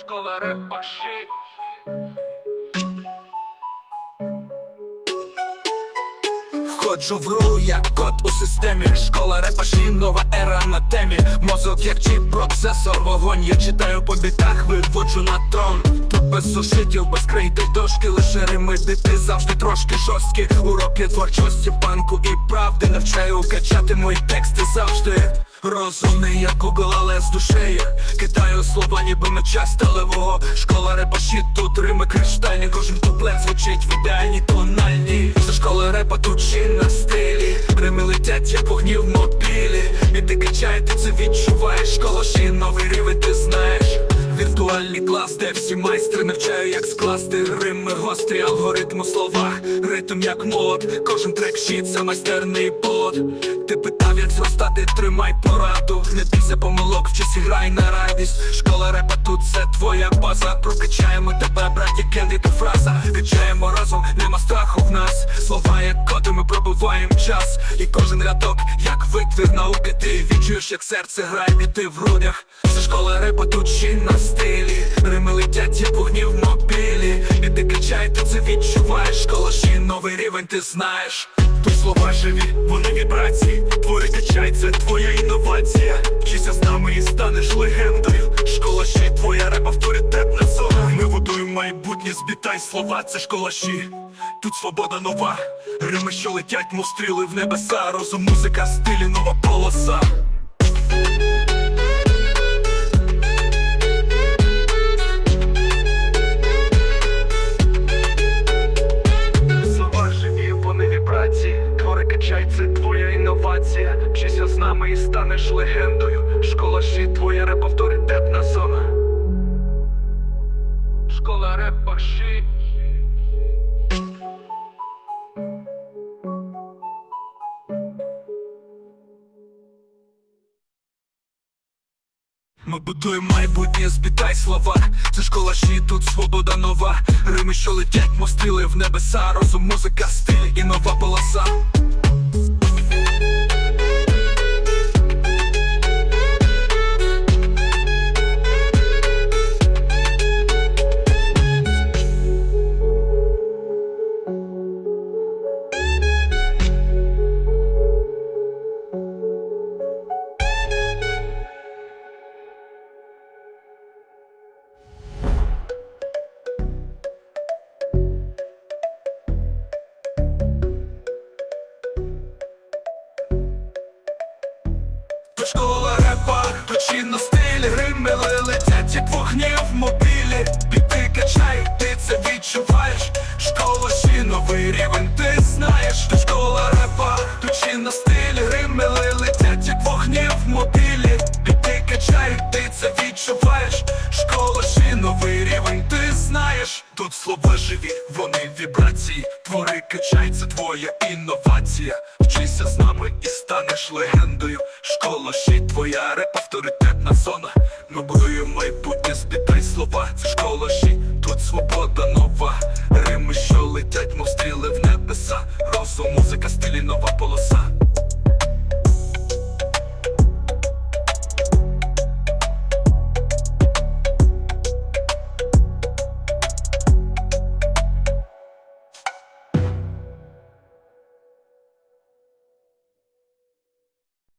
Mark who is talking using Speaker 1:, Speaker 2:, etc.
Speaker 1: Школа репаші.
Speaker 2: Входжу в гру, як код у системі. Школа репаші, нова ера на темі. Мозок як чіп, процесор, вогонь. Я читаю по бітах, виводжу на трон. Тут без сушитів, без крейти дошки Лише рими дити завжди трошки жорсткі. Уроки творчості, банку і правди. Навчаю качати мої тексти завжди Розумний, як Google, але з душею. Китаю слова, ніби меча сталевого. Школа репаші, тут рими криштальні. Кожен куплет звучить в ідеальній тональній. Це школа репа тут чи на стилі. Рими летять, як вогні в мобілі. І ти качає, ти це відчуваєш. Школа ще новий рівень, ти знаєш. Віртуальний клас, де всі майстри навчаю, як скласти гострі, алгоритм у ритм як мод, кожен трек щит, це майстерний бот. Ти питав, як зростати, тримай пораду. Не бійся помилок, вчись і грай на радість. Школа репа тут це твоя база. Прокачаємо тебе, браті, кенді та фраза. Качаємо разом, нема страху в нас. Слова як коди, ми пробуваємо час. І кожен рядок, витвір науки, ти відчуєш, як серце грає біти в грудях. Це школа репа тут ще на стилі. Рими летять, як вогні в мобілі. І ти качай, ти це відчуваєш. Школа ще новий рівень, ти знаєш. Тут слова живі, вони вібрації. Твори качай, це твоя інновація. Вчися збітай слова, це школа щі. Тут свобода нова. Рими, що летять, мов стріли в небеса. Розум, музика, стилі, нова полоса. Слова живі, вони вібрації. Твори качай, твоя інновація. Вчися з нами і станеш легендою. Школа щі, твоя реп Ми будуємо майбутнє, збітай слова. Це школа ші, тут свобода нова. Рими, що летять, мостили в небеса. Розум, музика, стиль і нова полоса. Тут школа репа, тут чинно стиль Рими летять, як вогні в мобілі. Біти качай, ти це відчуваєш. Школа ще новий рівень, ти знаєш. Тут школа репа, тут чинно стиль Рими летять, як вогні в мобілі. Біти качай, ти це відчуваєш. Школа ще новий рівень, ти знаєш. Тут слова живі, вони вібрації. Твори качай, це твоя інновація. Вчися з нами і станеш легендою Й твоя